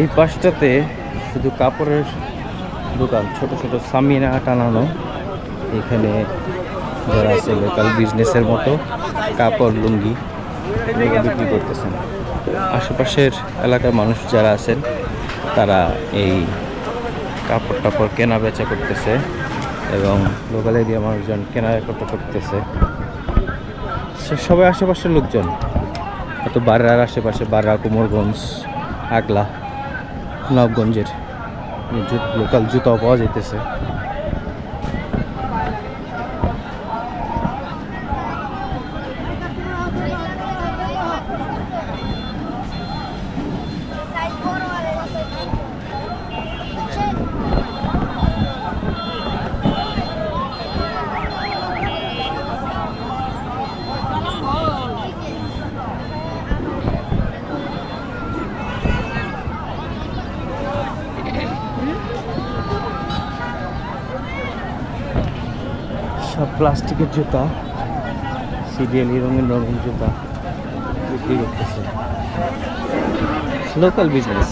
এই পাশটাতে শুধু কাপড়ের দোকান, ছোট ছোট সামিনা টানানো। এখানে যারা আছে লোকাল বিজনেসের মতো কাপড়, লুঙ্গি বিক্রি করতেছেন। আশেপাশের এলাকার মানুষ যারা আছেন, তারা এই কাপড় টাপড় কেনা বেচা করতেছে এবং লোকাল এরিয়া মানুষজন কেনা বেচা করতেছে। সে সবাই আশেপাশের লোকজন, হয়তো বাররার আশেপাশে বাররা কুমোরগঞ্জ আগলা। নবগঞ্জের লোকাল জুতাও পাওয়া যাইতেছে সব প্লাস্টিকের জুতা সিরিয়ালি রঙিন রঙিন জুতা বিক্রি করতেছে। Local business